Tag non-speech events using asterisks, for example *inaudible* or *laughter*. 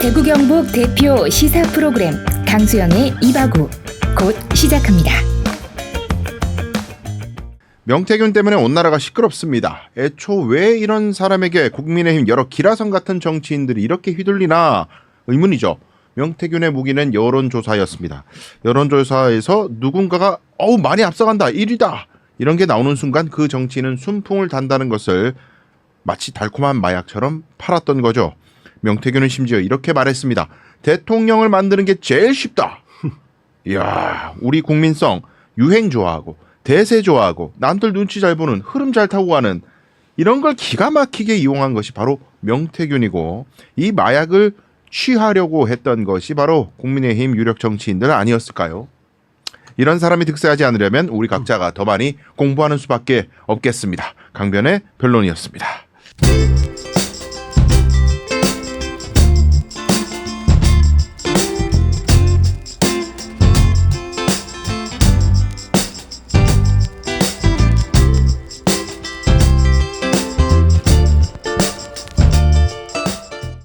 대구 경북 대표 시사 프로그램 강수영의 이바구 곧 시작합니다. 명태균 때문에 온 나라가 시끄럽습니다. 애초 왜 이런 사람에게 국민의힘 여러 기라성 같은 정치인들이 이렇게 휘둘리나 의문이죠. 명태균의 무기는 여론조사였습니다. 여론조사에서 누군가가 어우 많이 앞서간다 1위다 이런 게 나오는 순간 그 정치인은 순풍을 단다는 것을 마치 달콤한 마약처럼 팔았던 거죠. 명태균은 심지어 이렇게 말했습니다. 대통령을 만드는 게 제일 쉽다. *laughs* 이야, 우리 국민성 유행 좋아하고 대세 좋아하고 남들 눈치 잘 보는 흐름 잘 타고 가는 이런 걸 기가 막히게 이용한 것이 바로 명태균이고 이 마약을 취하려고 했던 것이 바로 국민의힘 유력 정치인들 아니었을까요? 이런 사람이 득세하지 않으려면 우리 각자가 더 많이 공부하는 수밖에 없겠습니다. 강변의 변론이었습니다.